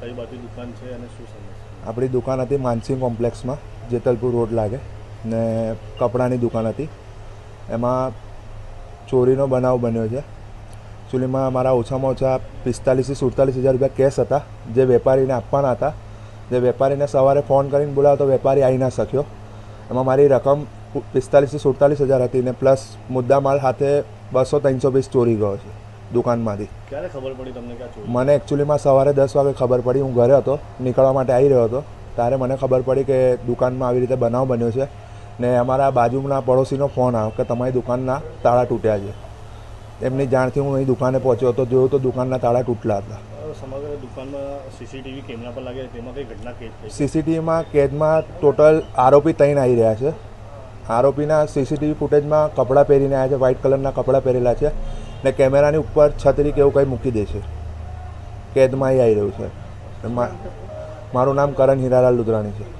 કઈ બાજુ દુકાન છે અને શું સમસ્યા આપણી દુકાન હતી માનસિંહ કોમ્પ્લેક્સમાં, જેતલપુર રોડ લાગે, ને કપડાની દુકાન હતી. એમાં ચોરીનો બનાવ બન્યો છે. એકચ્યુઅલીમાં મારા ઓછામાં ઓછા પિસ્તાલીસથી સુડતાલીસ હજાર રૂપિયા કેશ હતા, જે વેપારીને આપવાના હતા. જે વેપારીને સવારે ફોન કરીને બોલાવ્યો તો વેપારી આવી ના શક્યો. એમાં મારી રકમ પિસ્તાલીસથી સુડતાલીસ હજાર હતી ને પ્લસ મુદ્દા માલ સાથે બસો ત્રણસો પીસ ચોરી ગયો છે. દુકાનમાંથી. ક્યારે ખબર પડી તમને ક્યાં મને એકચ્યુઅલીમાં સવારે દસ વાગે ખબર પડી. હું ઘરે હતો નીકળવા માટે આવી રહ્યો હતો. ત્યારે મને ખબર પડી કે દુકાનમાં આવી રીતે બનાવ બન્યો છે. ને અમારા બાજુના પડોશીનો ફોન આવ્યો કે તમારી દુકાનના તાળા તૂટ્યા છે. એમની જાણથી હું અહીં દુકાને પહોંચ્યો હતો જોયું તો દુકાનના તાળા તૂટલા હતા. સમગ્ર દુકાનમાં સીસીટીવી કેમેરા પર લાગે તેમાં કઈ ઘટના કેદ થઈ સીસીટીવીમાં કેદમાં ટોટલ આરોપી ત્રણ આવી રહ્યા છે. આરોપીના સીસીટીવી ફૂટેજમાં કપડાં પહેરીને આવ્યા છે વ્હાઇટ કલરના કપડાં પહેરેલા છે. ને કેમેરાની ઉપર છત્રી કે એવું કંઈ મૂકી દે છે. કેદમાં એ આવી રહ્યું છે. મારું નામ કરણ હીરાલાલ લુધરાણી છે.